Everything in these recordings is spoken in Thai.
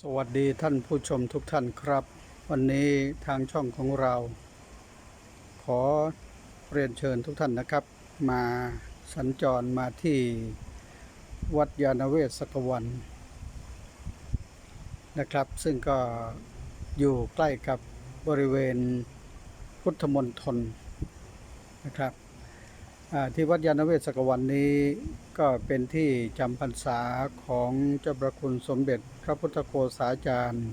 สวัสดีท่านผู้ชมทุกท่านครับ วันนี้ทางช่องของเรา ขอเรียนเชิญทุกท่านนะครับ มาสัญจรมาที่วัดยานเวศกวันนะครับ ซึ่งก็อยู่ใกล้กับบริเวณพุทธมณฑลนะครับ ที่วัดยานเวศกวันนี้ก็เป็นที่จำพรรษาของเจ้าประคุณสมเด็จพระพุทธโฆษาจารย์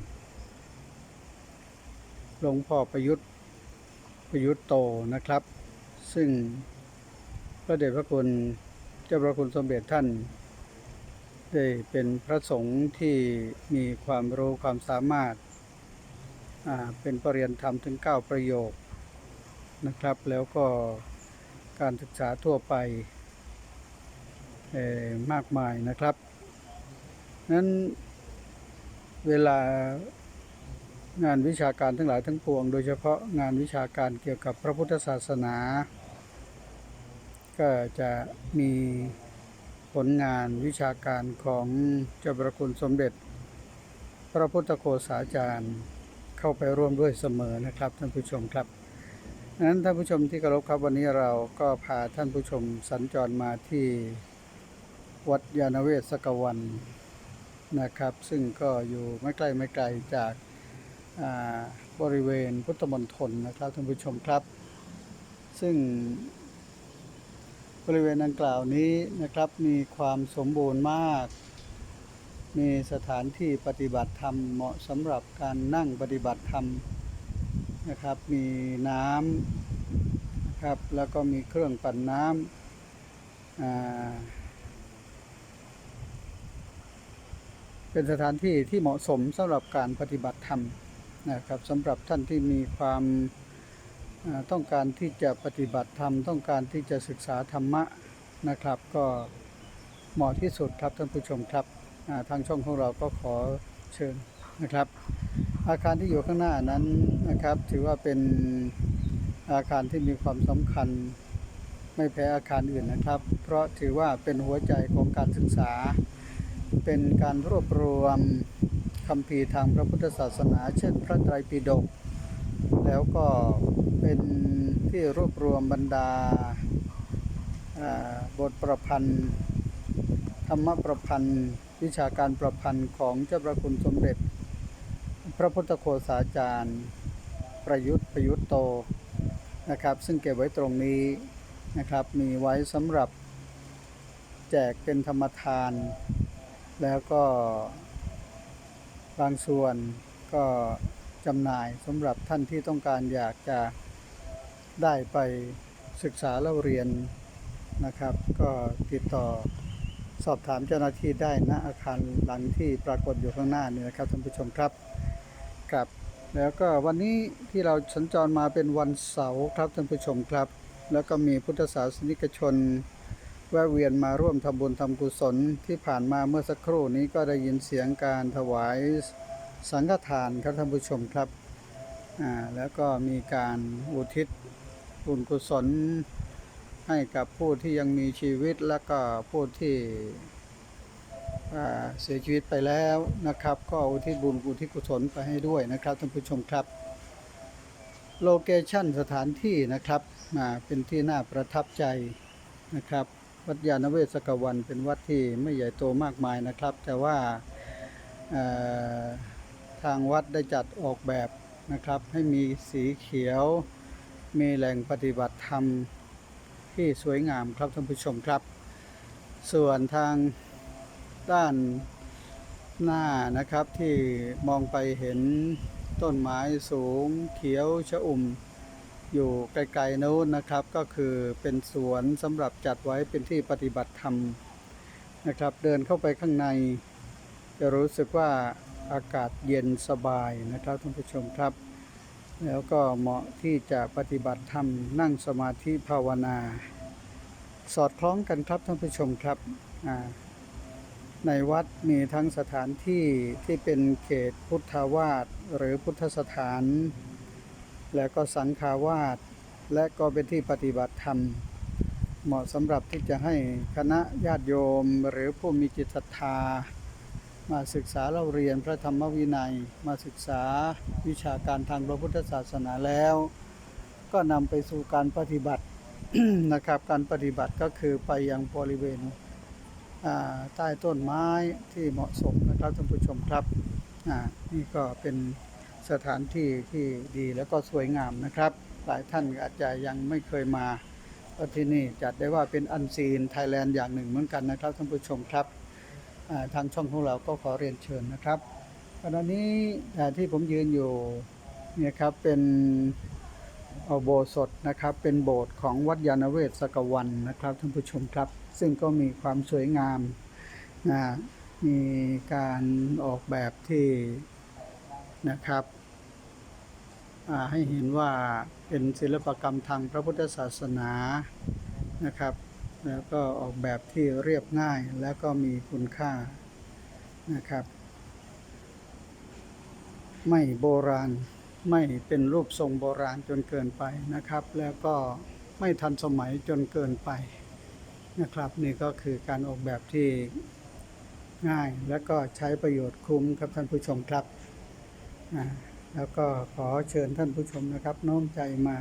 หลวงพ่อประยุทธ์ประยุทธ์โตนะครับ ซึ่งพระเดชพระคุณเจ้าประคุณสมเด็จท่าน ได้เป็นพระสงฆ์ที่มีความรู้ความสามารถเป็นปรริยนธรรมถึง 9 ประโยคนะครับ แล้วก็ การศึกษาทั่วไปมากมายนะครับ นั้นเวลางานวิชาการทั้งหลายทั้งปวง โดยเฉพาะงานวิชาการเกี่ยวกับพระพุทธศาสนา ก็จะมีผลงานวิชาการของเจ้าประคุณสมเด็จ พระพุทธโฆษาจารย์เข้าไปร่วมด้วยเสมอนะครับท่านผู้ชมครับ นั้นท่านผู้ชมที่เคารพครับวันนี้เราก็พาท่านผู้ชมสัญจรมาที่วัดยานเวศกวันนะครับ ซึ่งก็อยู่ไม่ใกล้ไม่ไกลจากาบริเวณพุทธมณฑลนะครับท่านผู้ชมครับ ซึ่งบริเวณดังกล่าวนี้นะครับมีความสมบูรณ์มาก มีสถานที่ปฏิบัติธรรมเหมาะสำหรับการนั่งปฏิบัติธรรม นะครับ มีน้ำนะครับ แล้วก็มีเครื่องปั่นน้ำเป็นสถานที่ที่เหมาะสมสำหรับการปฏิบัติธรรมนะครับสำหรับท่านที่มีความาต้องการที่จะปฏิบัติธรรม ต้องการที่จะศึกษาธรรมะนะครับ ก็เหมาะที่สุดครับท่านผู้ชมครับาทางช่องของเราก็ขอเชิญนะครับ อาคารที่อยู่ข้างหน้านั้นนะครับ ถือว่าเป็นอาคารที่มีความสำคัญไม่แพ้อาคารอื่นนะครับ เพราะถือว่าเป็นหัวใจของการศึกษา เป็นการรวบรวมคำพีทางพระพุทธศาสนา เช่น พระไตรปิฎกแล้วก็เป็นที่รวบรวมบรรดาาบทประพันธ์ ธรรมประพันธ์ วิชาการประพันธ์ของเจ้าประคุณสมเด็จ พระพุทธโฆษาจารย์ ประยุทธ์ประยุทธ์โตนะครับ ซึ่งเก็บไว้ตรงนี้นะครับ มีไว้สำหรับแจกเป็นธรรมทาน แล้วก็บางส่วนก็จำหน่ายสำหรับท่านที่ต้องการอยากจะได้ไปศึกษาเล่าเรียนนะครับ ก็ติดต่อสอบถามเจ้าหน้าที่ได้ณอาคารหลังที่ปรากฏอยู่ข้างหน้านี่นะครับท่านผู้ชมครับ ครับ แล้วก็วันนี้ที่เราสัญจรมาเป็นวันเสาร์ครับท่านผู้ชมครับ แล้วก็มีพุทธศาสนิกชนแวะเวียนมาร่วมทำบุญทำกุศลที่ผ่านมาเมื่อสักครู่นี้ก็ได้ยินเสียงการถวายสังฆทานครับท่านผู้ชมครับอ่าแล้วก็มีการอุทิศบุญกุศลให้กับผู้ที่ยังมีชีวิตและก็ผู้ที่ เสียชีวิตไปแล้วนะครับ ก็อุทิศบุญอุทิศกุศลไปให้ด้วยนะครับท่านผู้ชมครับ โลเคชั่นสถานที่นะครับอ่าเป็นที่น่าประทับใจนะครับ วัดยาณเวศกวันเป็นวัดที่ไม่ใหญ่โตมากมายนะครับ แต่ว่าทางวัดได้จัดออกแบบนะครับ ให้มีสีเขียว มีแหล่งปฏิบัติธรรมที่สวยงามครับท่านผู้ชมครับ ส่วนทาง ด้านหน้านะครับที่มองไปเห็นต้นไม้สูงเขียวชะอุ่ม อยู่ไกลๆโน้นนะครับ ก็คือเป็นสวนสำหรับจัดไว้เป็นที่ปฏิบัติธรรมนะครับ เดินเข้าไปข้างใน จะรู้สึกว่าอากาศเย็นสบายนะครับท่านผู้ชมครับ แล้วก็เหมาะที่จะปฏิบัติธรรมนั่งสมาธิภาวนา สอดคล้องกันครับท่านผู้ชมครับอ่า ในวัดมีทั้งสถานที่ที่เป็นเขตพุทธาวาสหรือพุทธสถาน แล้วก็สังฆาวาสและก็เป็นที่ปฏิบัติธรรม เหมาะสำหรับที่จะให้คณะญาติโยมหรือผู้มีจิตศรัทธา มาศึกษาเราเรียนพระธรรมวินัย มาศึกษาวิชาการทางพระพุทธศาสนาแล้ว ก็นำไปสู่การปฏิบัตินะครับการปฏิบัติก็คือไปยังบริเวณ ใต้ต้นไม้ที่เหมาะสมนะครับท่านผู้ชมครับนี่ก็เป็นสถานที่ที่ดีแล้วก็สวยงามนะครับ หลายท่านอาจจะยังไม่เคยมาที่นี่จัดได้ว่าเป็นอันซีนไทยแลนด์อย่างหนึ่งเหมือนกันนะครับท่านผู้ชมครับทางช่องของเราก็ขอเรียนเชิญนะครับขณะนี้ที่ผมยืนอยู่เนี่ยครับเป็นอโบสถนะครับเป็นโบสถ์ของวัดยานเวศสกวันนะครับท่านผู้ชมครับ ซึ่งก็มีความสวยงามนะมีการออกแบบที่นะครับให้เห็นว่าเป็นศิลปกรรมทางพระพุทธศาสนานะครับ แล้วก็ออกแบบที่เรียบง่ายแล้วก็มีคุณค่านะครับ ไม่โบราณไม่เป็นรูปทรงโบราณจนเกินไปนะครับ แล้วก็ไม่ทันสมัยจนเกินไป นะครับนี่ก็คือการออกแบบที่ง่ายและก็ใช้ประโยชน์คุ้มครับท่านผู้ชมครับ แล้วก็ขอเชิญท่านผู้ชมนะครับน้อมใจมา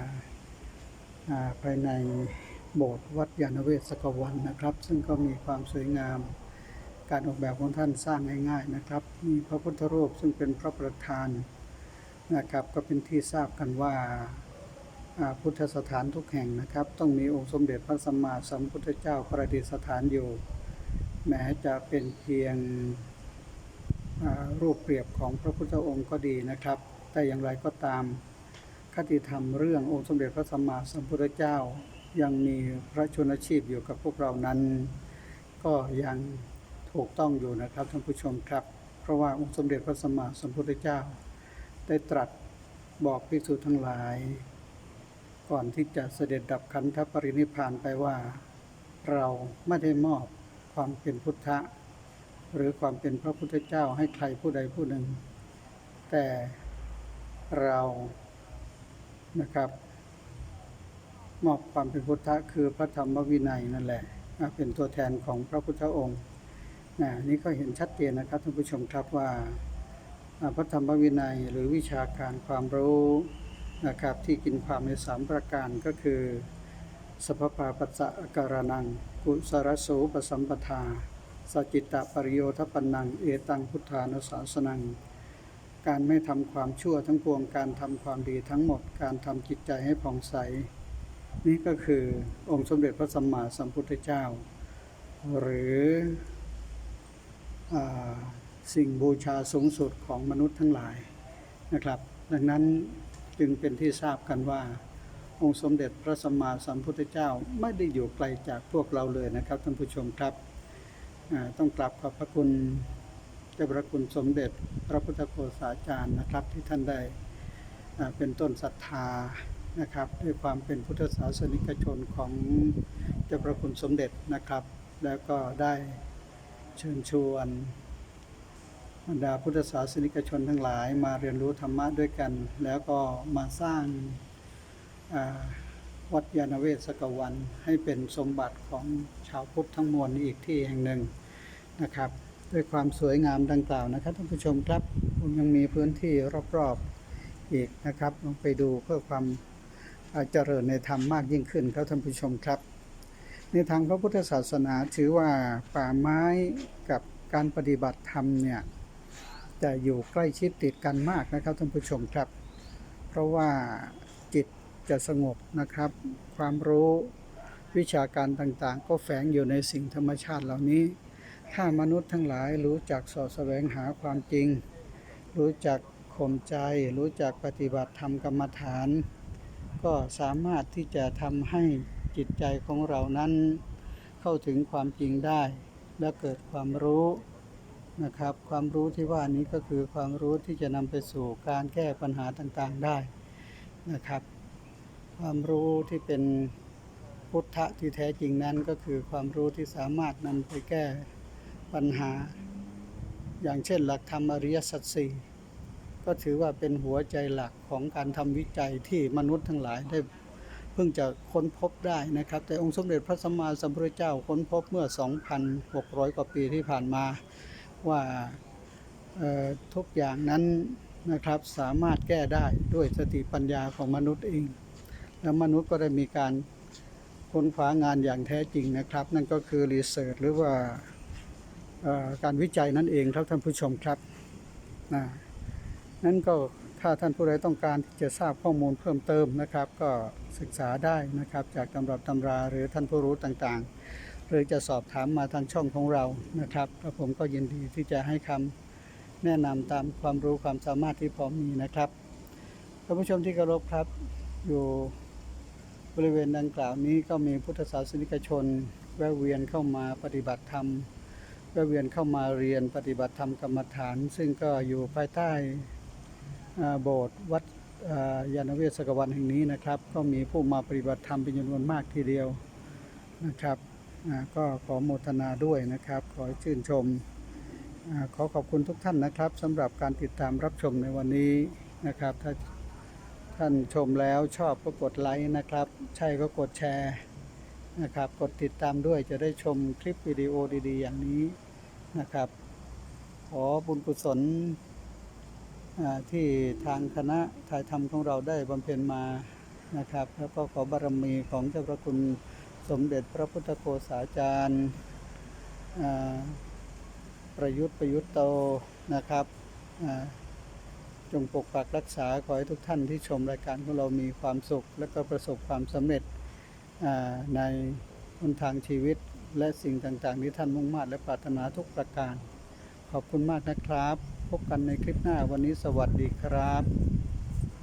ภายในโบสถ์วัดยานเวศสกวันนะครับ ซึ่งก็มีความสวยงาม การออกแบบของท่านสร้างง่ายๆนะครับ มีพระพุทธรูปซึ่งเป็นพระประธานนะครับ ก็เป็นที่ทราบกันว่า พุทธสถานทุกแห่งนะครับ ต้องมีองค์สมเด็จพระสัมมาสัมพุทธเจ้าประดิษฐานอยู่ แม้จะเป็นเพียงรูปเปรียบของพระพุทธองค์ก็ดีนะครับ แต่อย่างไรก็ตามคติธรรมเรื่ององค์สมเด็จพระสัมมาสัมพุทธเจ้า ยังมีพระชนชีพอยู่กับพวกเรานั้น ก็ยังถูกต้องอยู่นะครับท่านผู้ชมครับ เพราะว่าองค์สมเด็จพระสัมมาสัมพุทธเจ้า ได้ตรัสบอกภิกษุทั้งหลาย ก่อนที่จะเสด็จดับขันธปรินิพานไปว่า เราไม่ได้มอบความเป็นพุทธะ หรือความเป็นพระพุทธเจ้าให้ใครผู้ใดผู้หนึ่ง แต่เรานะครับมอบความเป็นพุทธะคือพระธรรมวินัยนั่นแหละอ่าเป็นตัวแทนของพระพุทธองค์นะนี่ก็เห็นชัดเจนนะครับท่านผู้ชมครับว่าพระธรรมวินัยหรือวิชาการความรู้ นะครับที่กินความในสามประการก็คือสัพพาปัสสะการนัง กุสรโสปสัมปทาสจิตตปริโยทปันนัง เอตังพุทธานุสาสนัง การไม่ทำความชั่วทั้งปวงการทำความดีทั้งหมดการทำจิตใจให้ผ่องใส นี่ก็คือองค์สมเด็จพระสัมมาสัมพุทธเจ้า หรืออสิ่งบูชาสูงสุดของมนุษย์ทั้งหลายนะครับ ดังนั้น จึงเป็นที่ทราบกันว่า องค์สมเด็จพระสัมมาสัมพุทธเจ้าไม่ได้อยู่ไกลจากพวกเราเลยนะครับท่านผู้ชมครับต้องกราบขอบพระคุณเจ้าพระคุณสมเด็จพระพุทธโฆษาจารย์นะครับที่ท่านได้เป็นต้นศรัทธานะครับด้วยความเป็นพุทธศาสนิกชนของเจ้าพระคุณสมเด็จนะครับ แล้วก็ได้เชิญชวน บรรดาพุทธศาสนิกชนทั้งหลายมาเรียนรู้ธรรมะด้วยกัน แล้วก็มาสร้างวัดยานเวศสกวัน ให้เป็นสมบัติของชาวพุทธทั้งมวลอีกที่แห่งหนึ่งนะครับ ด้วยความสวยงามดังกล่าวนะครับท่านผู้ชมครับผมยังมีพื้นที่รอบๆอีกนะครับลองไปดูเพื่อความเจริญในธรรมมากยิ่งขึ้นครับท่านผู้ชมครับ ในทางพระพุทธศาสนาถือว่าป่าไม้กับการปฏิบัติธรรมเนี่ย จะอยู่ใกล้ชิดติดกันมากนะครับท่านผู้ชมครับ เพราะว่าจิตจะสงบนะครับ ความรู้วิชาการต่างๆ ก็แฝงอยู่ในสิ่งธรรมชาติเหล่านี้ ถ้ามนุษย์ทั้งหลายรู้จักสอดแสวงหาความจริง รู้จักข่มใจ รู้จักปฏิบัติธรรมกรรมฐาน ก็สามารถที่จะทำให้จิตใจของเรานั้น เข้าถึงความจริงได้ และเกิดความรู้ นะครับ ความรู้ที่ว่านี้ก็คือความรู้ที่จะนำไปสู่การแก้ปัญหาต่างๆได้นะครับ ความรู้ที่เป็นพุทธะที่แท้จริงนั้นก็คือความรู้ที่สามารถนำไปแก้ปัญหา อย่างเช่นหลักธรรมอริยสัจสี่ก็ถือว่าเป็นหัวใจหลักของการทำวิจัยที่มนุษย์ทั้งหลายได้เพิ่งจะค้นพบได้นะครับ แต่องค์สมเด็จพระสัมมาสัมพุทธเจ้าค้นพบเมื่อ 2,600 กว่าปีที่ผ่านมา ว่าทุกอย่างนั้นนะครับสามารถแก้ได้ด้วยสติปัญญาของมนุษย์เอง แล้วมนุษย์ก็ได้มีการค้นคว้างานอย่างแท้จริงนะครับ นั่นก็คือรีเสิร์ชหรือว่าการวิจัยนั่นเองครับท่านผู้ชมครับนะนั่นก็ถ้าท่านผู้ใดต้องการที่จะทราบข้อมูลเพิ่มเติมนะครับ ก็ศึกษาได้นะครับจากตำรับตำราหรือท่านผู้รู้ต่างๆ หรือจะสอบถามมาทางช่องของเรานะครับแล้วผมก็ยินดีที่จะให้คำแนะนำตามความรู้ความสามารถที่พอมีนะครับท่านผู้ชมที่เคารพครับ อยู่บริเวณดังกล่าวนี้ก็มีพุทธศาสนิกชน แวะเวียนเข้ามาปฏิบัติธรรม แวะเวียนเข้ามาเรียนปฏิบัติธรรมกรรมฐาน ซึ่งก็อยู่ภายใต้โบสถ์วัดอ่ายานเวศกวันแห่งนี้นะครับ ก็มีผู้มาปฏิบัติธรรมเป็นจำนวนมากทีเดียวนะครับ ก็ขอโมทนาด้วยนะครับ ขอชื่นชมอขอขอบคุณทุกท่านนะครับสำหรับการติดตามรับชมในวันนี้นะครับ ถ้าท่านชมแล้วชอบก็กดไลค์นะครับ ใช่ก็กดแชร์นะครับ กดติดตามด้วยจะได้ชมคลิปวิดีโอดี ๆ อย่างนี้นะครับ ขอบุญกุศลที่ทางคณะถ่ายทำของเราได้บำเพ็ญมานะครับ แล้วก็ขอบารมีของเจ้าพระคุณ สมเด็จพระพุทธโฆษาจารย์ประยุทธ์ประยุทธ์โตนะครับจงปกปักรักษาขอให้ทุกท่านที่ชมรายการของเรามีความสุข และก็ประสบความสำเร็จในหนทางชีวิตและสิ่งต่างๆที่ท่านมุ่งมา่และปรารถนาทุกประการ ขอบคุณมากนะครับ พบกันในคลิปหน้าวันนี้สวัสดีครับ